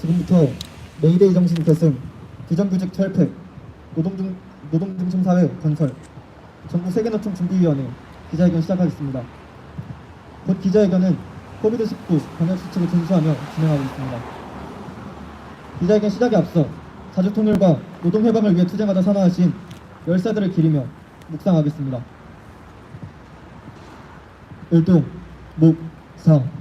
지금부터 메이데이 정신 계승, 비정규직 철폐, 노동중, 노동중심사회 건설, 전국 세계노총 준비위원회 기자회견 시작하겠습니다. 곧 기자회견은 코비드19 방역수칙을 준수하며 진행하고 있습니다. 기자회견 시작에 앞서 자주통일과 노동해방을 위해 투쟁하다 사망하신 열사들을 기리며 묵상하겠습니다. 일동 묵상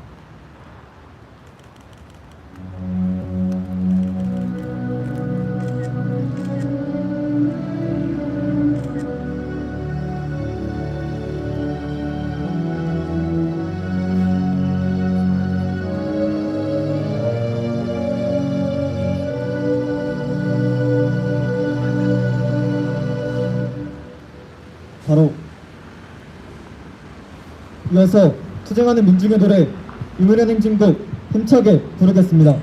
이어서 투쟁하는 민중의 노래 유명한 행진곡 힘차게 부르겠습니다.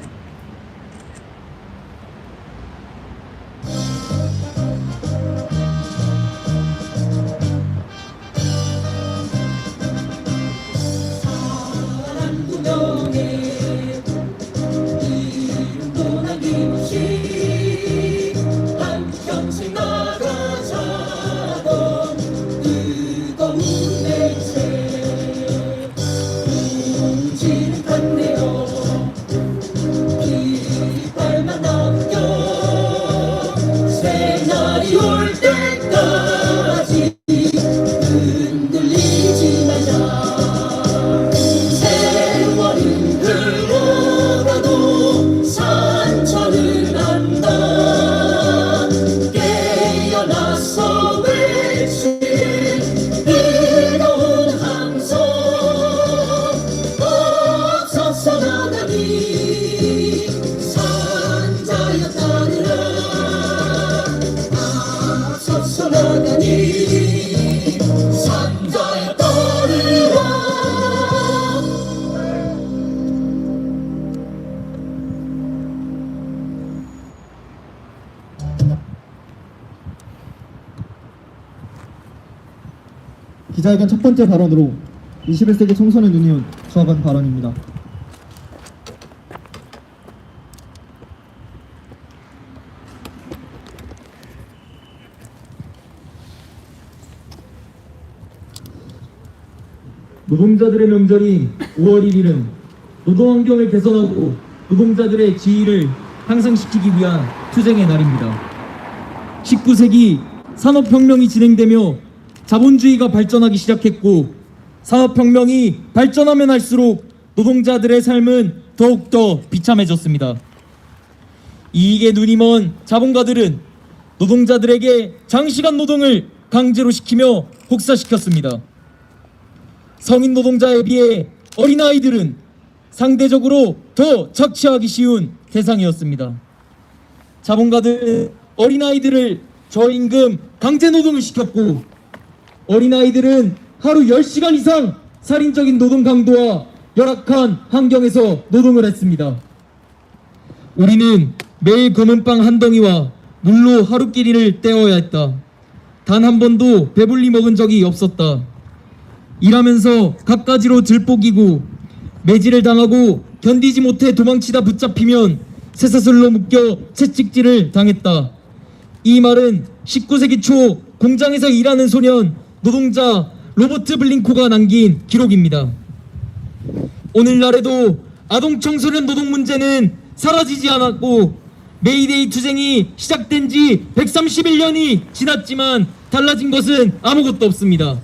기자회견 첫 번째 발언으로 21세기 청소년 유니온 조합원 발언입니다. 노동자들의 명절인 5월 1일은 노동 환경을 개선하고 노동자들의 지위를 향상시키기 위한 투쟁의 날입니다. 19세기 산업혁명이 진행되며 자본주의가 발전하기 시작했고 산업혁명이 발전하면 할수록 노동자들의 삶은 더욱더 비참해졌습니다. 이익에 눈이 먼 자본가들은 노동자들에게 장시간 노동을 강제로 시키며 혹사시켰습니다. 성인 노동자에 비해 어린아이들은 상대적으로 더 착취하기 쉬운 대상이었습니다. 자본가들은 어린아이들을 저임금 강제 노동을 시켰고 어린아이들은 하루 10시간 이상 살인적인 노동 강도와 열악한 환경에서 노동을 했습니다. 우리는 매일 검은 빵 한 덩이와 물로 하루끼리를 때워야 했다. 단 한 번도 배불리 먹은 적이 없었다. 일하면서 갖가지로 들볶이고 매질을 당하고 견디지 못해 도망치다 붙잡히면 쇠사슬로 묶여 채찍질을 당했다. 이 말은 19세기 초 공장에서 일하는 소년 노동자 로버트 블링코가 남긴 기록입니다. 오늘날에도 아동 청소년 노동 문제는 사라지지 않았고 메이데이 투쟁이 시작된 지 131년이 지났지만 달라진 것은 아무것도 없습니다.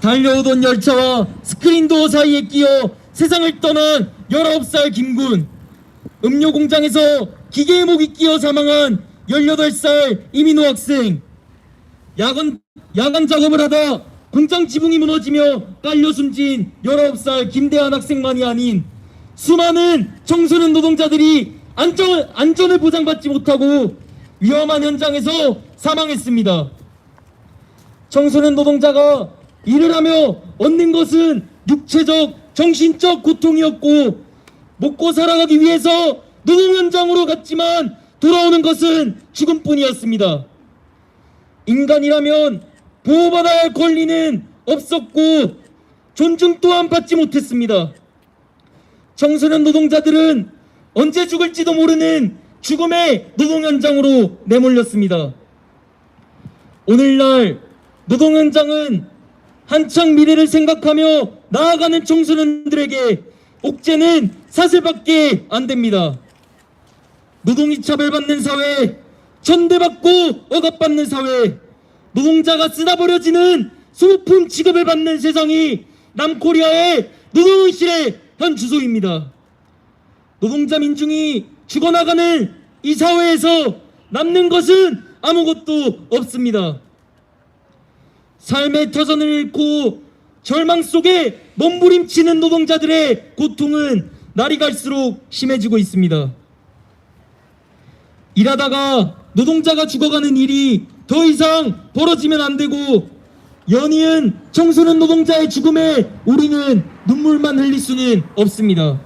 달려오던 열차와 스크린도어 사이에 끼어 세상을 떠난 19살 김군 음료 공장에서 기계의 목이 끼어 사망한 18살 이민호 학생 야간, 야간 작업을 하다 공장 지붕이 무너지며 깔려 숨진 19살 김대한 학생만이 아닌 수많은 청소년 노동자들이 안전, 안전을 보장받지 못하고 위험한 현장에서 사망했습니다. 청소년 노동자가 일을 하며 얻는 것은 육체적, 정신적 고통이었고 먹고 살아가기 위해서 노동 현장으로 갔지만 돌아오는 것은 죽음뿐이었습니다. 인간이라면 보호받아야 할 권리는 없었고 존중 또한 받지 못했습니다. 청소년 노동자들은 언제 죽을지도 모르는 죽음의 노동 현장으로 내몰렸습니다. 오늘날 노동 현장은 한창 미래를 생각하며 나아가는 청소년들에게 옥죄는 사슬밖에 안 됩니다. 노동이 차별받는 사회, 천대받고 억압받는 사회, 노동자가 쓰다 버려지는 소모품 취급을 받는 세상이 남코리아의 노동실의 현 주소입니다. 노동자 민중이 죽어나가는 이 사회에서 남는 것은 아무것도 없습니다. 삶의 터전을 잃고 절망 속에 몸부림치는 노동자들의 고통은 날이 갈수록 심해지고 있습니다. 일하다가 노동자가 죽어가는 일이 더 이상 벌어지면 안 되고 연이은 청소년 노동자의 죽음에 우리는 눈물만 흘릴 수는 없습니다.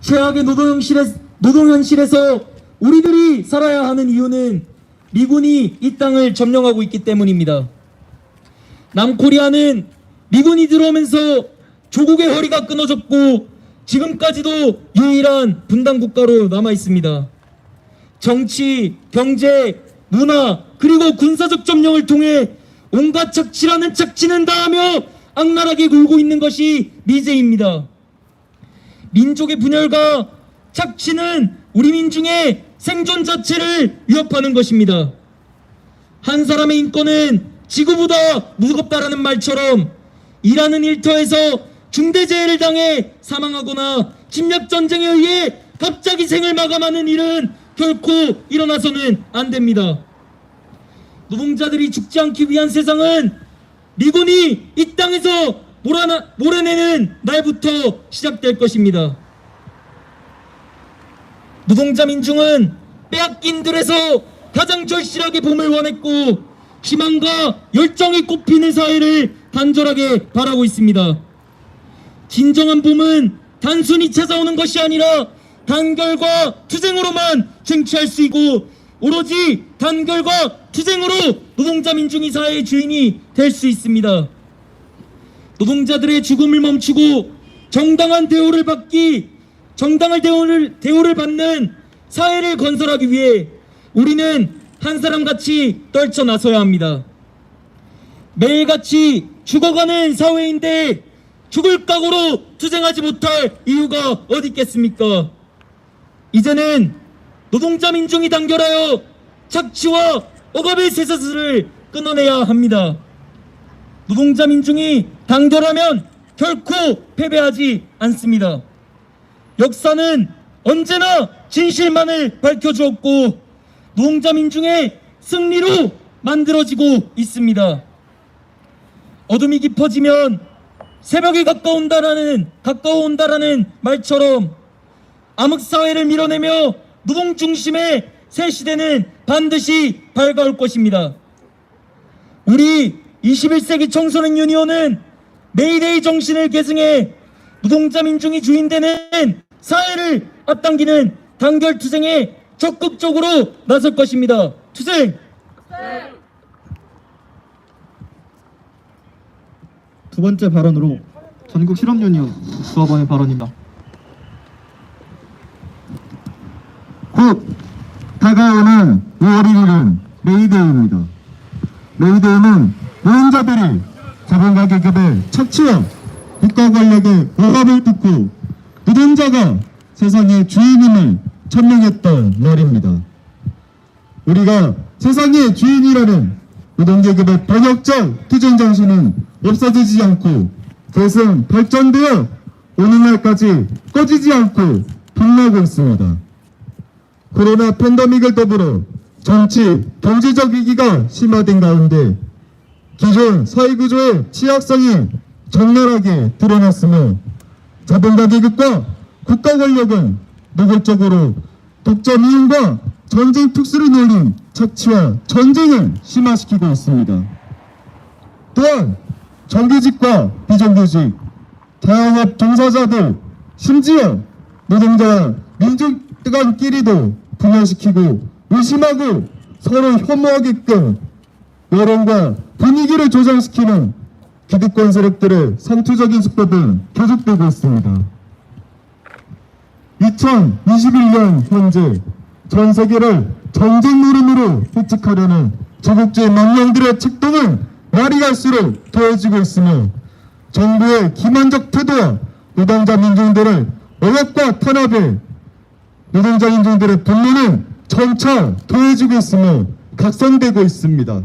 최악의 노동현실에, 노동현실에서 우리들이 살아야 하는 이유는 미군이 이 땅을 점령하고 있기 때문입니다. 남코리아는 미군이 들어오면서 조국의 허리가 끊어졌고 지금까지도 유일한 분단 국가로 남아 있습니다. 정치, 경제, 문화, 그리고 군사적 점령을 통해 온갖 착취라는 착취는 다하며 악랄하게 굴고 있는 것이 미제입니다. 민족의 분열과 착취는 우리 민중의 생존 자체를 위협하는 것입니다. 한 사람의 인권은 지구보다 무겁다라는 말처럼 일하는 일터에서 중대재해를 당해 사망하거나 침략전쟁에 의해 갑자기 생을 마감하는 일은 결코 일어나서는 안 됩니다. 노동자들이 죽지 않기 위한 세상은 미군이 이 땅에서 몰아나, 몰아내는 날부터 시작될 것입니다. 노동자 민중은 빼앗긴 들에서 가장 절실하게 봄을 원했고 희망과 열정이 꽃피는 사회를 간절하게 바라고 있습니다. 진정한 봄은 단순히 찾아오는 것이 아니라 단결과 투쟁으로만 쟁취할 수 있고 오로지 단결과 투쟁으로 노동자 민중이 사회의 주인이 될 수 있습니다. 노동자들의 죽음을 멈추고 정당한 대우를 받기 정당한 대우를 대우를 받는 사회를 건설하기 위해 우리는 한 사람 같이 떨쳐 나서야 합니다. 매일같이 죽어가는 사회인데 죽을 각오로 투쟁하지 못할 이유가 어디 있겠습니까? 이제는 노동자 민중이 단결하여 착취와 억압의 쇠사슬을 끊어내야 합니다. 노동자 민중이 단결하면 결코 패배하지 않습니다. 역사는 언제나 진실만을 밝혀주었고 노동자 민중의 승리로 만들어지고 있습니다. 어둠이 깊어지면 새벽이 가까운다라는 가까워온다라는 말처럼 암흑 사회를 밀어내며 노동 중심의 새 시대는 반드시 밝아올 것입니다. 우리 21세기 청소년 유니온은 메이데이 정신을 계승해 노동자 민중이 주인되는 사회를 앞당기는 단결 투쟁에 적극적으로 나설 것입니다. 투쟁! 두 번째 발언으로 전국 실업유니온 조합원의 발언입니다. 곧 다가오는 5월 1일은 메이데이입니다. 메이데이는 노동자들이 자본가 계급의 착취와 국가 권력의 억압을 뚫고 노동자가 세상의 주인임을 천명했던 날입니다. 우리가 세상의 주인이라는 노동계급의 번역적 투쟁 정신은 없어지지 않고 계속 발전되어 오늘날까지 꺼지지 않고 빛나고 있습니다. 코로나 팬데믹을 더불어 정치, 경제적 위기가 심화된 가운데 기존 사회구조의 취약성이 적나라하게 드러났으며 자본가 계급과 국가 권력은 노골적으로 독점 이윤과 전쟁 특수를 노린 착취와 전쟁을 심화시키고 있습니다. 또한 정규직과 비정규직, 자영업 종사자들, 심지어 노동자와 민 족간끼리도 분열시키고 의심하고 서로 혐오하게끔 여론과 분위기를 조장시키는 기득권 세력들의 상투적인 수법은 계속되고 있습니다. 2021년 현재 전 세계를 전쟁 노름으로 획득하려는 제국주의 망령들의 책동은 날이 갈수록 더해지고 있으며 정부의 기만적 태도와 노동자 민중들의 억압과 탄압에 노동자 민중들의 분노는 점차 더해지고 있으며 각성되고 있습니다.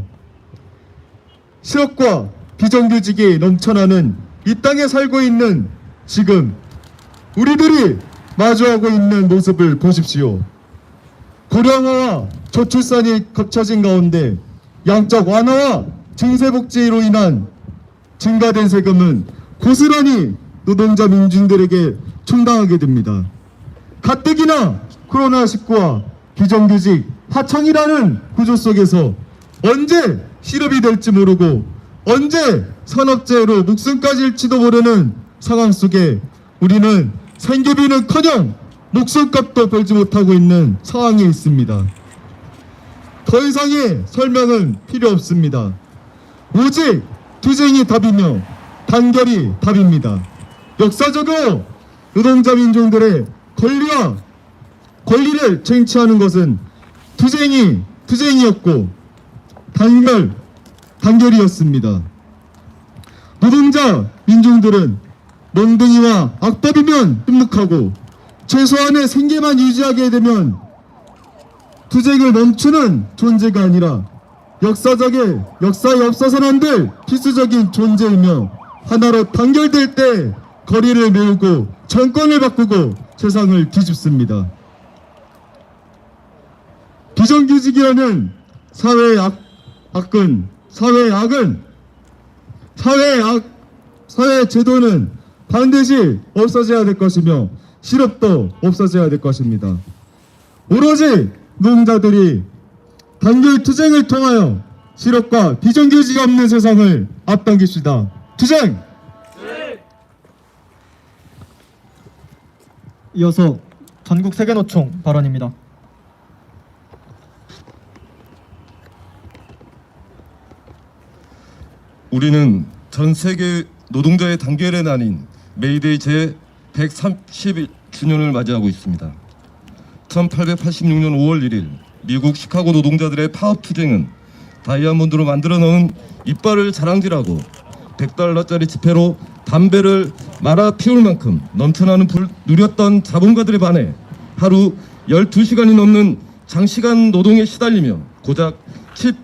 실업과 비정규직이 넘쳐나는 이 땅에 살고 있는 지금 우리들이 마주하고 있는 모습을 보십시오. 고령화와 저출산이 겹쳐진 가운데 양적 완화와 증세복지로 인한 증가된 세금은 고스란히 노동자 민중들에게 충당하게 됩니다. 가뜩이나 코로나19와 비정규직 하청이라는 구조 속에서 언제 실업이 될지 모르고 언제 산업재해로 목숨까지 잃지도 모르는 상황 속에 우리는 생계비는커녕 목숨값도 벌지 못하고 있는 상황에 있습니다. 더 이상의 설명은 필요 없습니다. 오직 투쟁이 답이며 단결이 답입니다. 역사적으로 노동자 민중들의 권리와 권리를 쟁취하는 것은 투쟁이 투쟁이었고 단결 단결이었습니다. 노동자 민중들은 멍둥이와 악법이면 흡묵하고 최소한의 생계만 유지하게 되면 투쟁을 멈추는 존재가 아니라 역사적의 역사에 없어서는 안될 필수적인 존재이며 하나로 단결될 때 거리를 메우고 정권을 바꾸고 세상을 뒤집습니다. 비정규직이라는 사회의 악, 악은 사회의 악은 사회의 악 사회 제도는 반드시 없어져야 될 것이며 실업도 없어져야 될 것입니다. 오로지 노동자들이 단결 투쟁을 통하여 실업과 비정규직 없는 세상을 앞당깁시다. 투쟁! 이어서 전국 세계노총 발언입니다. 우리는 전 세계 노동자의 단결에 나뉜 메이데이 제 130주년을 맞이하고 있습니다. 1886년 5월 1일 미국 시카고 노동자들의 파업 투쟁은 다이아몬드로 만들어 넣은 이빨을 자랑질하고 100달러짜리 지폐로 담배를 말아 피울 만큼 넘쳐나는 불 누렸던 자본가들에 반해 하루 12시간이 넘는 장시간 노동에 시달리며 고작 7,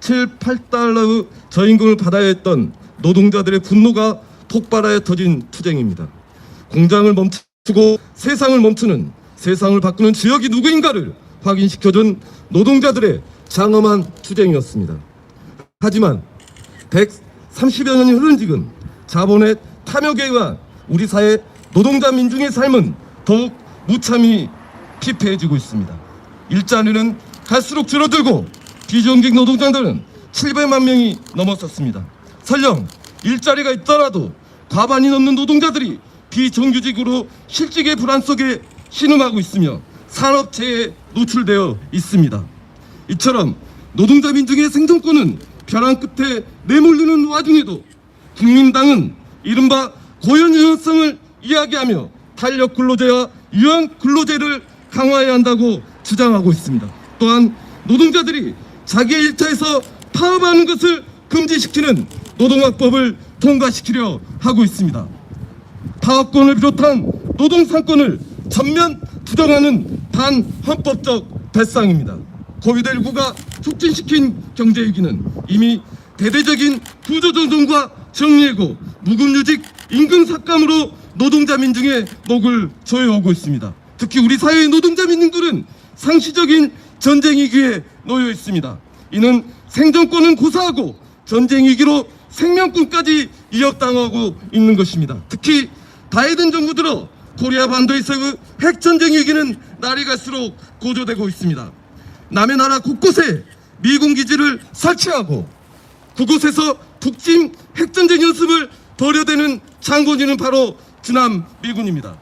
7 8달러의 저임금을 받아야 했던 노동자들의 분노가 폭발하여 터진 투쟁입니다. 공장을 멈추고 세상을 멈추는 세상을 바꾸는 지역이 누구인가를 확인시켜준 노동자들의 장엄한 투쟁이었습니다. 하지만 130여 년이 흐른 지금 자본의 탐욕에 의한 우리 사회 노동자 민중의 삶은 더욱 무참히 피폐해지고 있습니다. 일자리는 갈수록 줄어들고 비정규직 노동자들은 700만 명이 넘었었습니다. 설령 일자리가 있더라도 과반이 넘는 노동자들이 비정규직으로 실직의 불안 속에 신음하고 있으며 산업체에 노출되어 있습니다. 이처럼 노동자 민중의 생존권은 벼랑 끝에 내몰리는 와중에도 국민당은 이른바 고연 유연성을 이야기하며 탄력 근로제와 유연 근로제를 강화해야 한다고 주장하고 있습니다. 또한 노동자들이 자기 일터에서 파업하는 것을 금지시키는 노동학법을 통과시키려 하고 있습니다. 파업권을 비롯한 노동상권을 전면 부정하는 반헌법적 발상입니다. 코비드19가 촉진시킨 경제 위기는 이미 대대적인 구조조정과 정리해고 무급휴직 임금 삭감으로 노동자 민중의 목을 조여오고 있습니다. 특히 우리 사회의 노동자 민중들은 상시적인 전쟁 위기에 놓여 있습니다. 이는 생존권은 고사하고 전쟁 위기로 생명권까지 이역당하고 있는 것입니다. 특히 바이든 정부 들어 코리아 반도에서의 핵 전쟁 위기는 날이 갈수록 고조되고 있습니다. 남의 나라 곳곳에 미군 기지를 설치하고 그곳에서 북침 핵전쟁 연습을 벌여대는 장군이는 바로 주남 미군입니다.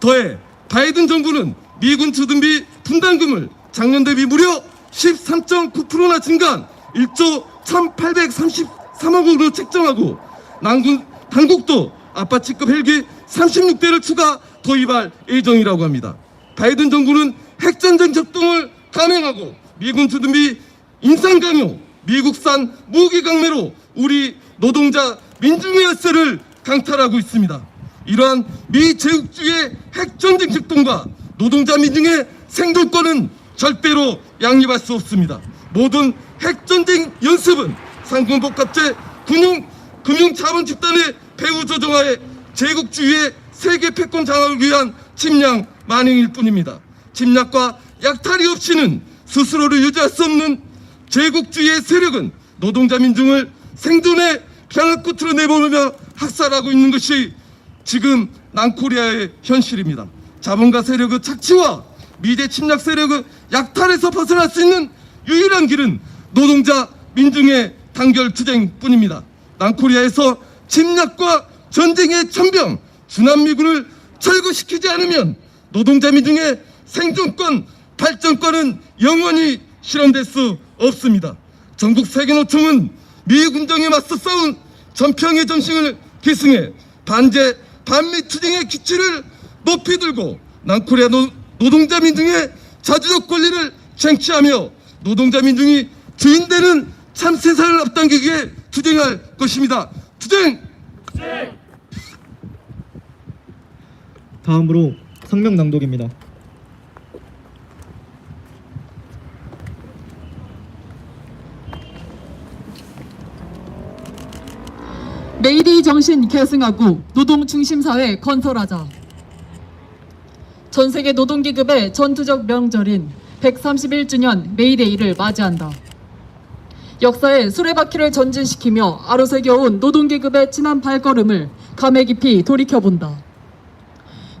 더해 바이든 정부는 미군 주둔비 분담금을 작년 대비 무려 13.9%나 증가한 1조 1,833억 원으로 책정하고 남군 당국도 아파트급 헬기 36대를 추가 도입할 예정이라고 합니다. 바이든 정부는 핵전쟁 접동을 감행하고 미군 주둔비 인상 강요, 미국산 무기 강매로 우리 노동자 민중의 열세를 강탈하고 있습니다. 이러한 미 제국주의의 핵전쟁 집동과 노동자 민중의 생존권은 절대로 양립할 수 없습니다. 모든 핵전쟁 연습은 상금복합제 금융 금융자본 집단의 배후 조정하에 제국주의의 세계 패권 장악을 위한 침략 만행일 뿐입니다. 침략과 약탈이 없이는 스스로를 유지할 수 없는 제국주의의 세력은 노동자 민중을 생존의 평화 끝으로 내보내며 학살하고 있는 것이 지금 남코리아의 현실입니다. 자본가 세력의 착취와 미대 침략 세력의 약탈에서 벗어날 수 있는 유일한 길은 노동자 민중의 단결 투쟁뿐입니다. 남코리아에서 침략과 전쟁의 천병 주남미군을 철거시키지 않으면 노동자 민중의 생존권 발전권은 영원히 실현될 수 없습니다. 전국 세계노총은 미 군정에 맞서 싸운 전평의 정신을 기승해 반제 반미 투쟁의 기치를 높이 들고 남코리아 노, 노동자 민중의 자주적 권리를 쟁취하며 노동자 민중이 주인되는 참 세상을 앞당기기 위해 투쟁할 것입니다. 투쟁! 다음으로 성명 낭독입니다. 메이데이 정신 계승하고 노동 중심 사회 건설하자. 전 세계 노동 계급의 전투적 명절인 131주년 메이데이를 맞이한다. 역사의 수레바퀴를 전진시키며 아로새겨온 노동 계급의 진한 발걸음을 감회 깊이 돌이켜 본다.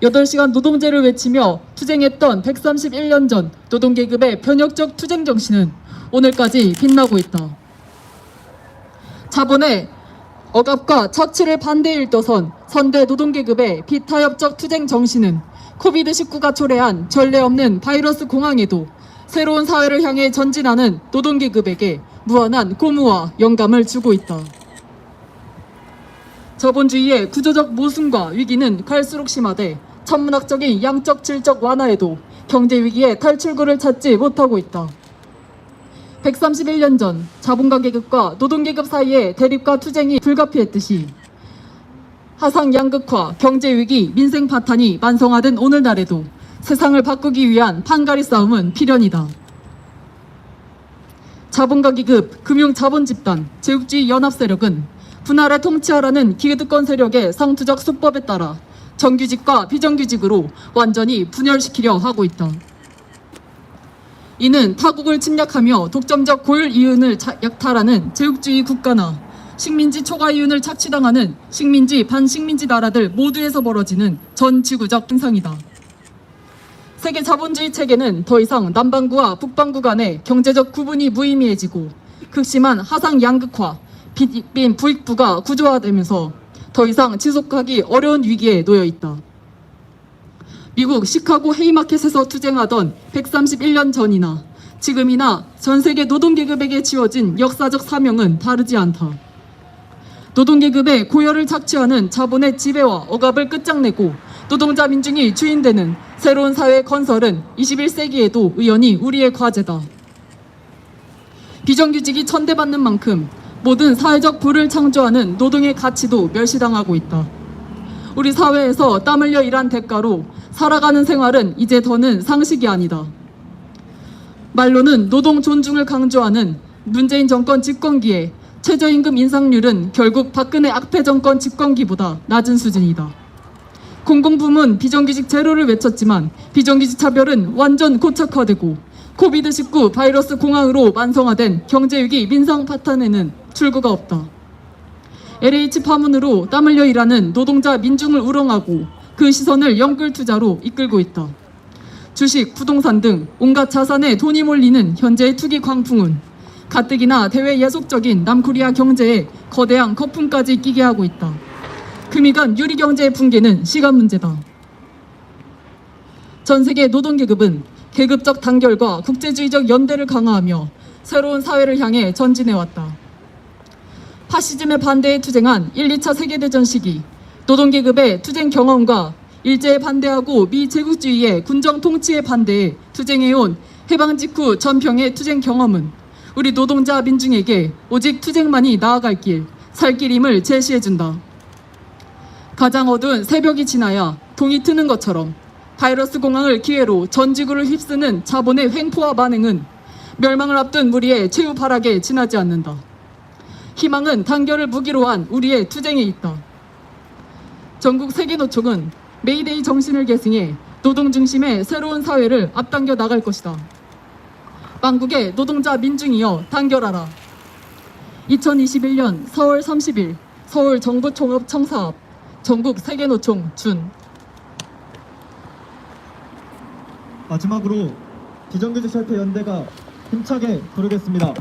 8시간 노동제를 외치며 투쟁했던 131년 전 노동 계급의 변혁적 투쟁 정신은 오늘까지 빛나고 있다. 자본의 억압과 착취를 반대 일도선 선대 노동계급의 비타협적 투쟁 정신은 코비드19가 초래한 전례 없는 바이러스 공황에도 새로운 사회를 향해 전진하는 노동계급에게 무한한 고무와 영감을 주고 있다. 자본주의의 구조적 모순과 위기는 갈수록 심화돼 천문학적인 양적 질적 완화에도 경제 위기의 탈출구를 찾지 못하고 있다. 131년 전 자본가 계급과 노동계급 사이의 대립과 투쟁이 불가피했듯이 하상 양극화, 경제 위기, 민생 파탄이 만성화된 오늘날에도 세상을 바꾸기 위한 판가리 싸움은 필연이다. 자본가 기급, 금융 자본 집단, 제국주의 연합 세력은 분할에 통치하라는 기득권 세력의 상투적 수법에 따라 정규직과 비정규직으로 완전히 분열시키려 하고 있다. 이는 타국을 침략하며 독점적 고율 이윤을 자- 약탈하는 제국주의 국가나 식민지 초과 이윤을 착취당하는 식민지 반식민지 나라들 모두에서 벌어지는 전 지구적 현상이다. 세계 자본주의 체계는 더 이상 남반구와 북반구 간의 경제적 구분이 무의미해지고 극심한 하상 양극화, 빈 부익부가 구조화되면서 더 이상 지속하기 어려운 위기에 놓여 있다. 미국 시카고 헤이마켓에서 투쟁하던 131년 전이나 지금이나 전 세계 노동계급에게 지워진 역사적 사명은 다르지 않다. 노동계급의 고열을 착취하는 자본의 지배와 억압을 끝장내고 노동자 민중이 주인되는 새로운 사회 건설은 21세기에도 의연히 우리의 과제다. 비정규직이 천대받는 만큼 모든 사회적 부를 창조하는 노동의 가치도 멸시당하고 있다. 우리 사회에서 땀 흘려 일한 대가로 살아가는 생활은 이제 더는 상식이 아니다. 말로는 노동 존중을 강조하는 문재인 정권 집권기에 최저임금 인상률은 결국 박근혜 악패 정권 집권기보다 낮은 수준이다. 공공부문 비정규직 제로를 외쳤지만 비정규직 차별은 완전 고착화되고 코비드19 바이러스 공황으로 만성화된 경제위기 민상 파탄에는 출구가 없다. LH 파문으로 땀 흘려 일하는 노동자 민중을 우롱하고 그 시선을 연끌 투자로 이끌고 있다. 주식, 부동산 등 온갖 자산에 돈이 몰리는 현재의 투기 광풍은 가뜩이나 대외 예속적인 남코리아 경제에 거대한 거품까지 끼게 하고 있다. 금이간 유리 경제의 붕괴는 시간 문제다. 전 세계 노동 계급은 계급적 단결과 국제주의적 연대를 강화하며 새로운 사회를 향해 전진해 왔다. 파시즘에 반대에 투쟁한 1, 2차 세계대전 시기 노동계급의 투쟁 경험과 일제에 반대하고 미 제국주의의 군정 통치에 반대해 투쟁해온 해방 직후 전평의 투쟁 경험은 우리 노동자 민중에게 오직 투쟁만이 나아갈 길, 살 길임을 제시해준다. 가장 어두운 새벽이 지나야 동이 트는 것처럼 바이러스 공황을 기회로 전 지구를 휩쓰는 자본의 횡포와 만행은 멸망을 앞둔 우리의 최후 발악에 지나지 않는다. 희망은 단결을 무기로 한 우리의 투쟁에 있다. 전국 세계노총은 메이데이 정신을 계승해 노동 중심의 새로운 사회를 앞당겨 나갈 것이다. 만국의 노동자 민중이여 단결하라. 2021년 4월 30일 서울 정부총업 청사 앞 전국 세계노총 준 마지막으로 비정규직 철폐 연대가 힘차게 부르겠습니다.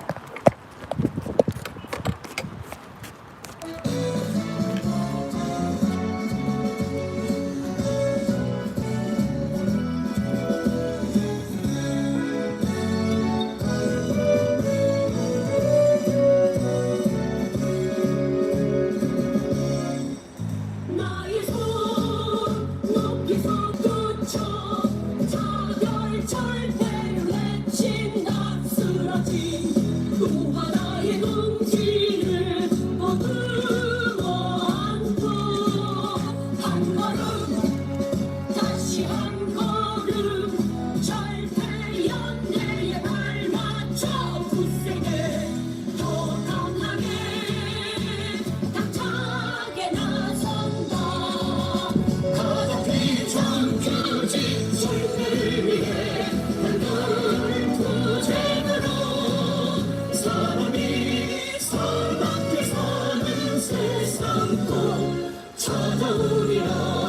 찾아오리라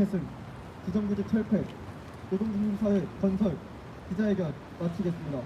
계승, 비정규직 철폐, 노동중심사회 건설 기자회견 마치겠습니다.